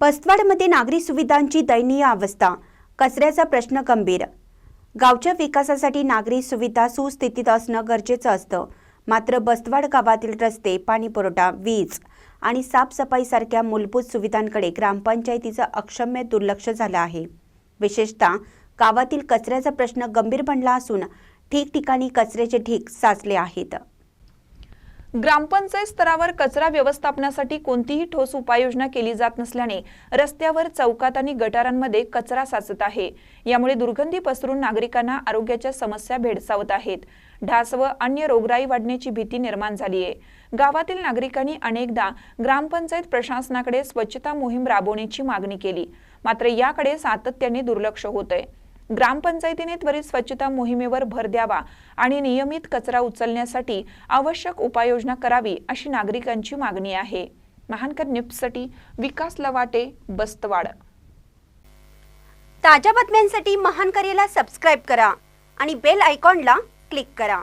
पस्तवाडमध्ये नागरी सुविधांची दयनीय अवस्था. कचऱ्याचा प्रश्न गंभीर. गावच्या विकासासाठी नागरी सुविधा सुस्थितीत असणं गरजेचं असतं. मात्र बस्तवाड गावातील रस्ते पाणीपुरवठा वीज आणि साफसफाईसारख्या मूलभूत सुविधांकडे ग्रामपंचायतीचं अक्षम्य दुर्लक्ष झालं आहे. विशेषतः गावातील कचऱ्याचा प्रश्न गंभीर बनला असून ठिकठिकाणी कचऱ्याचे ढीक साचले आहेत. ग्रामपंचायत स्तरावर कचरा व्यवस्थापनासाठी कोणतीही ठोस उपाययोजना केली जात नसल्याने रस्त्यावर चौकात आणि गटारांमध्ये कचरा साचत आहे. यामुळे दुर्गंधी पसरून नागरिकांना आरोग्याच्या समस्या भेडसावत आहेत. ढास व अन्य रोगराई वाढण्याची भीती निर्माण झाली आहे. गावातील नागरिकांनी अनेकदा ग्रामपंचायत प्रशासनाकडे स्वच्छता मोहीम राबवण्याची मागणी केली. मात्र याकडे सातत्याने दुर्लक्ष होतंय ग्रामपंचायतीने त्वरित स्वच्छता मोहिमेवर भर द्यावा आणि नियमित कचरा उचलण्यासाठी आवश्यक उपाययोजना करावी अशी नागरिकांची मागणी आहे. महानकर न्यूजसाठी विकास लवाटे बस्तवाड. ताज्या बातम्यांसाठी महानकरेला सबस्क्राईब करा आणि बेल आयकॉनला क्लिक करा.